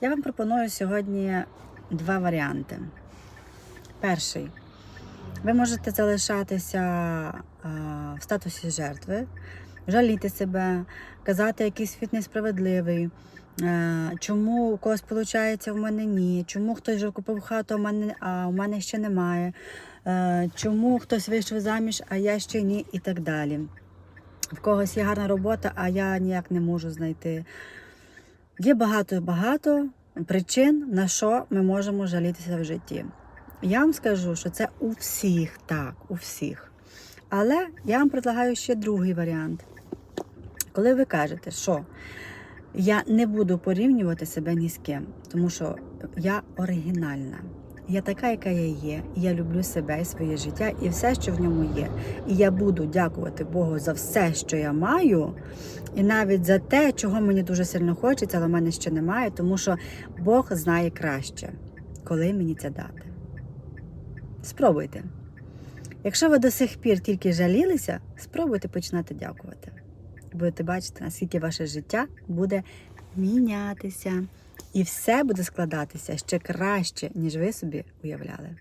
Я вам пропоную сьогодні два варіанти. Перший. Ви можете залишатися в статусі жертви, жаліти себе, казати, якийсь світ несправедливий, е, чому у когось виходить, в мене ні, чому хтось вже купив хату, а а у мене ще немає, е, чому хтось вийшов заміж, а я ще ні, і так далі. В когось є гарна робота, а я ніяк не можу знайти. Є багато-багато причин, на що ми можемо жалітися в житті. Я вам скажу, що це у всіх так, у всіх. Але я вам предлагаю ще другий варіант. Коли ви кажете, що я не буду порівнювати себе ні з ким, тому що я оригінальна. Я така, яка я є, і я люблю себе і своє життя, і все, що в ньому є. І я буду дякувати Богу за все, що я маю, і навіть за те, чого мені дуже сильно хочеться, але в мене ще немає, тому що Бог знає краще, коли мені це дати. Спробуйте. Якщо ви до сих пір тільки жалілися, спробуйте починати дякувати. Будете бачити, наскільки ваше життя буде мінятися, і все буде складатися ще краще, ніж ви собі уявляли.